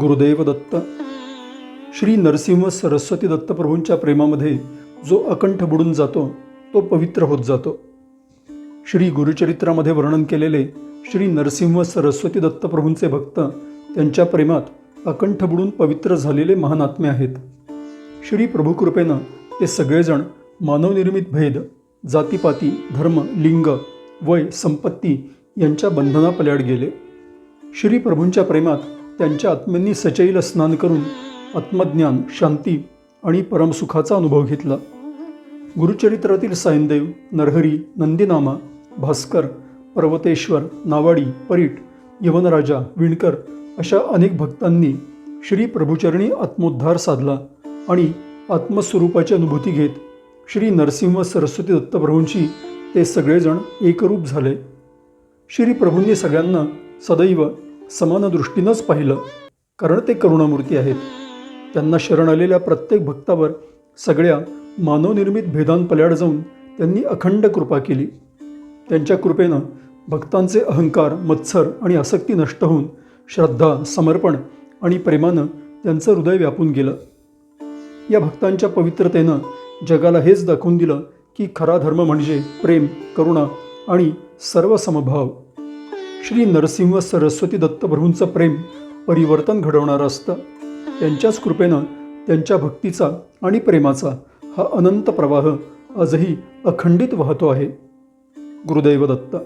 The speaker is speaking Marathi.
गुरुदेव दत्त श्री नरसिंह सरस्वती दत्तप्रभूंच्या प्रेमामध्ये जो अकंठ बुडून जातो तो पवित्र होत जातो. श्री गुरुचरित्रामध्ये वर्णन केलेले श्री नरसिंह सरस्वती दत्तप्रभूंचे भक्त त्यांच्या प्रेमात अकंठ बुडून पवित्र झालेले महान आत्मे आहेत. श्री प्रभुकृपेनं ते सगळेजण मानवनिर्मित भेद जातीपाती धर्म लिंग वय संपत्ती यांच्या बंधनापल्याड गेले. श्री प्रभूंच्या प्रेमात त्यांच्या आत्म्यांनी सचैल स्नान करून आत्मज्ञान शांती आणि परमसुखाचा अनुभव घेतला. गुरुचरित्रातील सायनदेव नरहरी नंदीनामा भास्कर पर्वतेश्वर नावाडी परीट यवनराजा विणकर अशा अनेक भक्तांनी श्री प्रभुचरणी आत्मोद्धार साधला आणि आत्मस्वरूपाची अनुभूती घेत श्री नरसिंह सरस्वती दत्तप्रभूंशी ते सगळेजण एकरूप झाले. श्री प्रभूंनी सगळ्यांना सदैव समान दृष्टीनंच पाहिलं. कारण ते करुणामूर्ती आहेत. त्यांना शरण आलेल्या प्रत्येक भक्तावर सगळ्या मानवनिर्मित भेदांपल्याड जाऊन त्यांनी अखंड कृपा केली. त्यांच्या कृपेनं भक्तांचे अहंकार मत्सर आणि आसक्ती नष्ट होऊन श्रद्धा समर्पण आणि प्रेमानं त्यांचं हृदय व्यापून गेलं. या भक्तांच्या पवित्रतेनं जगाला हेच दाखवून दिलं की खरा धर्म म्हणजे प्रेम करुणा आणि सर्व समभाव श्री नरसिंह सरस्वती दत्तप्रभूंचं प्रेम परिवर्तन घडवणारं असतं. त्यांच्याच कृपेनं त्यांच्या भक्तीचा आणि प्रेमाचा हा अनंत प्रवाह आजही अखंडित वाहतो आहे. गुरुदैव दत्त